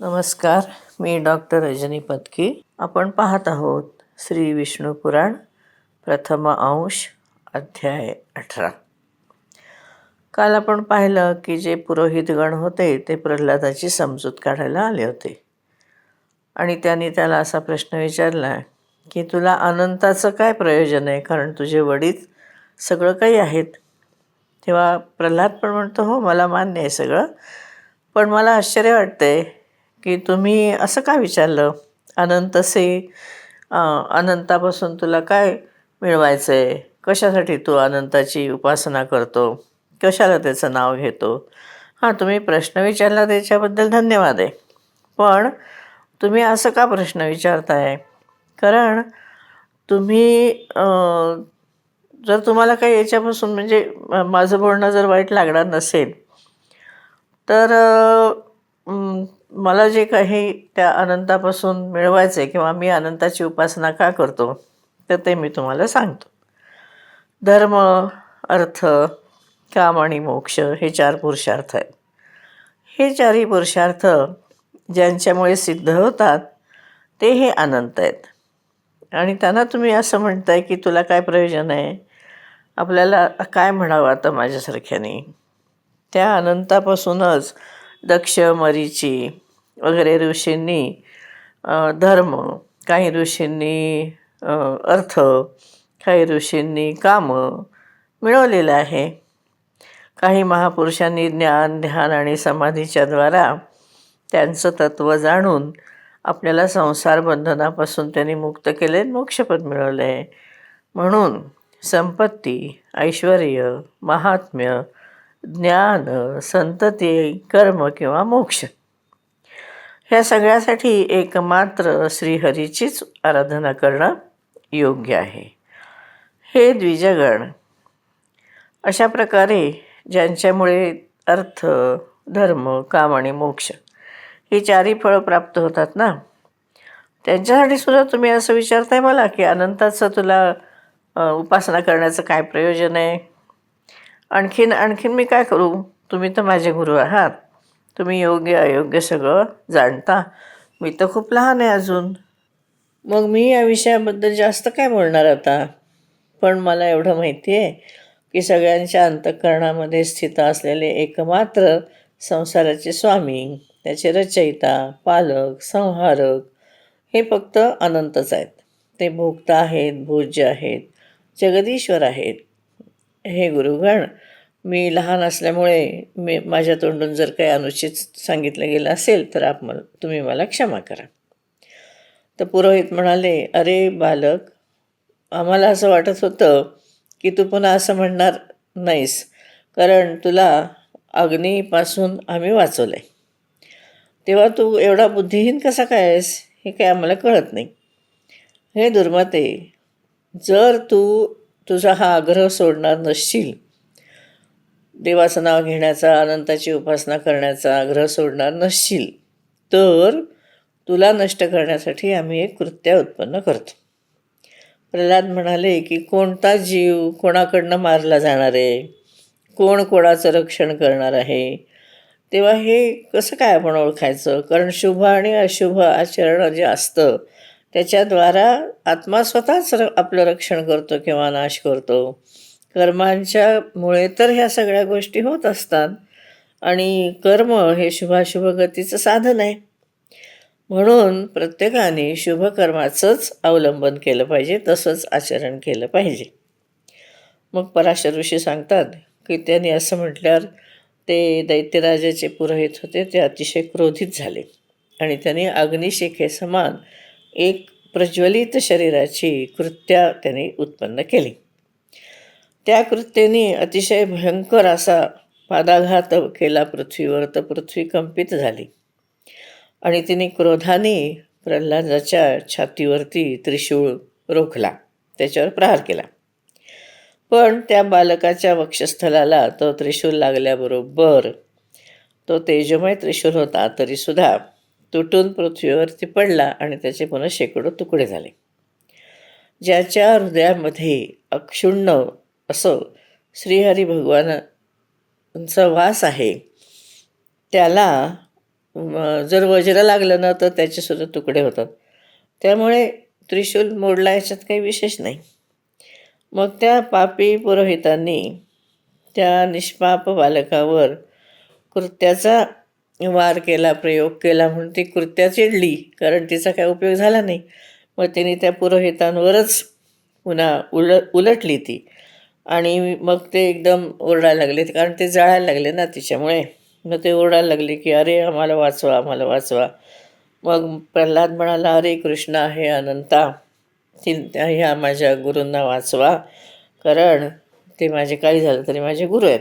नमस्कार मी डॉक्टर रजनी पत्की आपण पाहत आहोत श्री विष्णू पुराण प्रथम अंश अध्याय अठरा. काल आपण पाहिलं की जे पुरोहितगण होते ते प्रल्हादाची समजूत काढायला आले होते. आणि त्यांनी त्याला असा प्रश्न विचारला की तुला अनंताचं काय प्रयोजन आहे? कारण तुझे वडील सगळं काही आहेत. तेव्हा प्रल्हाद पण म्हणतो हो मला मान्य आहे सगळं. पण मला आश्चर्य वाटते की तुम्ही असं का विचारलं? अनंतसे अनंतापासून तुला काय मिळवायचं आहे कशासाठी तू अनंताची उपासना करतो? कशाला त्याचं नाव घेतो? हां तुम्ही प्रश्न विचारला त्याच्याबद्दल धन्यवाद आहे. पण तुम्ही असं का प्रश्न विचारताय? कारण तुम्ही जर तुम्हाला काही याच्यापासून म्हणजे माझं बोलणं जर वाईट लागणार नसेल तर मला जे काही त्या अनंतापासून मिळवायचं आहे किंवा मी अनंताची उपासना का करतो तर ते मी तुम्हाला सांगतो. धर्म अर्थ काम आणि मोक्ष हे चार पुरुषार्थ आहेत. हे चारही पुरुषार्थ ज्यांच्यामुळे सिद्ध होतात ते हे अनंत आहेत. आणि त्यांना तुम्ही असं म्हणताय की तुला काय प्रयोजन आहे? आपल्याला काय म्हणावं आता माझ्यासारख्याने? त्या अनंतापासूनच दक्ष मरीची वगैरे ऋषींनी धर्म काही ऋषींनी अर्थ काही ऋषींनी कामं मिळवलेलं आहे. काही महापुरुषांनी ज्ञान ध्यान आणि समाधीच्या द्वारा त्यांचं तत्त्व जाणून आपल्याला संसार बंधनापासून त्यांनी मुक्त केले मोक्षपद मिळवलं. आहे म्हणून संपत्ती ऐश्वर महात्म्य ज्ञान संतती कर्म किंवा मोक्ष ह्या सगळ्यासाठी एकमात्र श्रीहरीचीच आराधना करणं योग्य आहे. हे द्विजगण अशा प्रकारे ज्यांच्यामुळे अर्थ धर्म काम आणि मोक्ष ही चारही फळं प्राप्त होतात ना? त्यांच्यासाठी सुद्धा तुम्ही असं विचारताय मला की अनंताचं तुला उपासना करण्याचं काय प्रयोजन आहे? आणखीन आणखीन मी काय करू? तुम्ही तर माझे गुरु आहात. तुम्ही योग्य अयोग्य सगळं जाणता. मी तर खूप लहान आहे अजून. मग मी या विषयाबद्दल जास्त काय बोलणार आता? पण मला एवढं माहिती आहे की सगळ्यांच्या अंतःकरणामध्ये स्थित असलेले एकमात्र संसाराचे स्वामी त्याचे रचयिता पालक संहारक हे फक्त अनंतच आहेत. ते भोक्ता आहेत भोज्य आहेत जगदीश्वर आहेत. हे गुरुगण मी लहान असल्यामुळे मी माझ्या तोंडून जर काही अनुचित सांगितलं गेलं असेल तर आप मला तुम्ही मला क्षमा करा. तर पुरोहित म्हणाले अरे बालक आम्हाला असं वाटत होतं की तू पुन्हा असं म्हणणार नाहीस कारण तुला अग्नीपासून आम्ही वाचवलं आहे तेव्हा तू एवढा बुद्धिहीन कसा काय आहेस हे काय आम्हाला कळत नाही. हे दुर्मते जर तू तुझा हा आग्रह सोडणार नसशील देवाचं नाव घेण्याचा अनंताची उपासना करण्याचा आग्रह सोडणार नसशील तर तुला नष्ट करण्यासाठी आम्ही एक कृत्या उत्पन्न करतो. प्रल्हाद म्हणाले की कोणता जीव कोणाकडनं मारला जाणार आहे? कोण कोणाचं रक्षण करणार आहे? तेव्हा हे कसं काय आपण ओळखायचं? कारण शुभ आणि अशुभ आचरण जे असतं त्याच्याद्वारा आत्मा स्वतःच र आपलं रक्षण करतो किंवा नाश करतो. कर्मांच्यामुळे तर ह्या सगळ्या गोष्टी होत असतात. आणि कर्म हे शुभाशुभ गतीचं साधन आहे. म्हणून प्रत्येकाने शुभकर्माचंच अवलंबन केलं पाहिजे तसंच आचरण केलं पाहिजे. मग पराशर ऋषी सांगतात की त्यांनी असं म्हटल्यावर ते दैत्यराजाचे पुरोहित होते ते अतिशय क्रोधित झाले. आणि त्यांनी अग्निशिखे समान एक प्रज्वलित शरीराची कृत्या त्यांनी उत्पन्न केली. त्या कृत्येने अतिशय भयंकर असा पादाघात केला पृथ्वीवर. तर पृथ्वी कंपित झाली. आणि तिने क्रोधाने प्रल्हादाच्या छातीवरती त्रिशूळ रोखला. त्याच्यावर प्रहार केला. पण त्या बालकाच्या वक्षस्थलाला तो त्रिशूल लागल्याबरोबर तो तेजमय त्रिशूल होता. तरीसुद्धा तुटून पृथ्वीवरती पडला आणि त्याचे पुन्हा शेकडो तुकडे झाले. ज्याच्या हृदयामध्ये अक्षुण्ण असं श्रीहरी भगवानांचा वास आहे. त्याला जर वज्र लागलं ना तर त्याचेसुद्धा तुकडे होतात. त्यामुळे त्रिशूल मोडला याच्यात काही विशेष नाही. मग त्या पापी पुरोहितांनी त्या निष्पाप बालकावर कृत्याचा वार केला प्रयोग केला म्हणून ती कृत्या चिडली कारण तिचा काय उपयोग झाला नाही. मग तिने त्या पुरोहितांवरच पुन्हा उल उलटली ती. आणि मग ते एकदम ओरडायला लागले. कारण ते जळायला लागले ना तिच्यामुळे. मग ते ओरडायला लागले की अरे आम्हाला वाचवा आम्हाला वाचवा. मग प्रल्हाद म्हणाला अरे कृष्ण आहे अनंता ती त्या ह्या माझ्या गुरूंना वाचवा. कारण ते माझे काही झालं तरी माझे गुरु आहेत.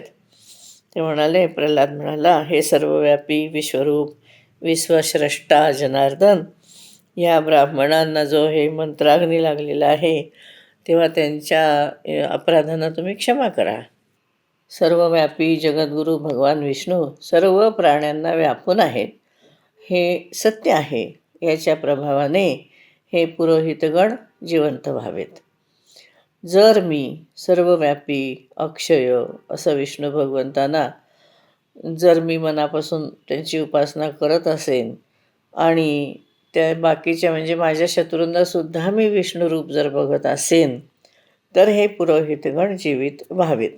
ते म्हणाले प्रल्हाद म्हणाला हे सर्वव्यापी विश्वरूप विश्वश्रष्टा जनार्दन या ब्राह्मणांना जो हे मंत्राग्नी लागलेला आहे तेव्हा त्यांच्या अपराधांना तुम्ही क्षमा करा. सर्वव्यापी जगद्गुरू भगवान विष्णू सर्व प्राण्यांना व्यापून आहेत. हे सत्य आहे. याच्या प्रभावाने हे पुरोहितगण जिवंत व्हावेत. जर मी सर्वव्यापी अक्षय असं विष्णू भगवंतांना जर मी मनापासून त्यांची उपासना करत असेन आणि त्या बाकीच्या म्हणजे माझ्या शत्रूंनासुद्धा मी विष्णुरूप जर बघत असेन तर हे पुरोहितगण जीवित व्हावेत.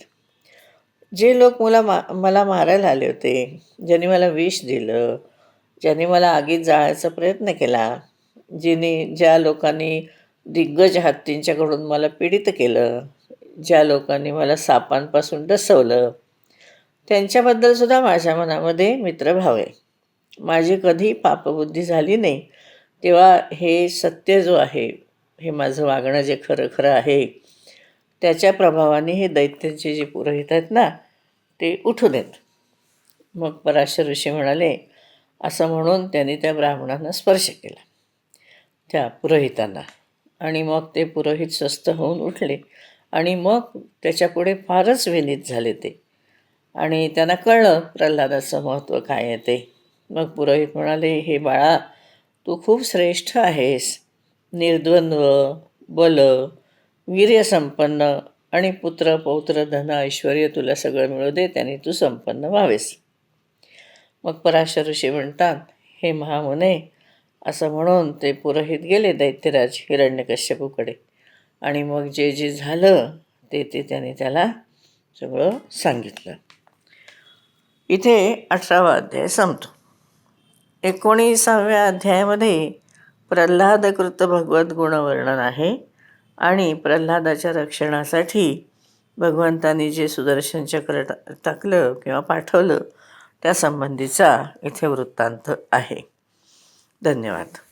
जे लोक मला मा मला मारायला आले होते ज्यांनी मला विष दिलं ज्यांनी मला आगीत जाळायचा प्रयत्न केला जिने ज्या लोकांनी दिग्गज हत्तींच्याकडून मला पीडित केलं ज्या लोकांनी मला सापांपासून डसवलं त्यांच्याबद्दलसुद्धा माझ्या मनामध्ये मित्रभाव आहे माझी कधी पापबुद्धी झाली नाही. तेव्हा हे सत्य जो आहे हे माझं वागणं जे खरं खरं आहे त्याच्या प्रभावाने हे दैत्यांचे जे पुरोहित आहेत ना ते उठून येत. मग पराशर ऋषी म्हणाले असं म्हणून त्यांनी त्या ब्राह्मणांना स्पर्श केला. त्या पुरोहितांना आणि मग ते पुरोहित स्वस्थ होऊन उठले. आणि मग त्याच्यापुढे फारच विनीत झाले ते. आणि त्यांना कळलं प्रल्हादाचं महत्त्व काय आहे ते? मग पुरोहित म्हणाले हे बाळा तू खूप श्रेष्ठ आहेस. निर्द्वंद्व बल वीर्यसंपन्न आणि पुत्र पौत्र धन ऐश्वर तुला सगळं मिळू दे त्याने तू संपन्न व्हावेस. मग पराशर ऋषी म्हणतात हे महामुने असं म्हणून ते पुरोहित गेले दैत्यराज हिरण्यकश्यपूकडे. आणि मग जे जे झालं ते ते त्याने त्याला सगळं सांगितलं. इथे अठरावा अध्याय संपतो. एकोणीसाव्या अध्यायामध्ये प्रल्हादकृत भगवत गुणवर्णन आहे आणि प्रल्हादाच्या रक्षणासाठी भगवंतांनी जे सुदर्शन चक्र टा टाकलं किंवा पाठवलं त्यासंबंधीचा इथे वृत्तांत आहे. धन्यवाद.